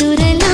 దొరలా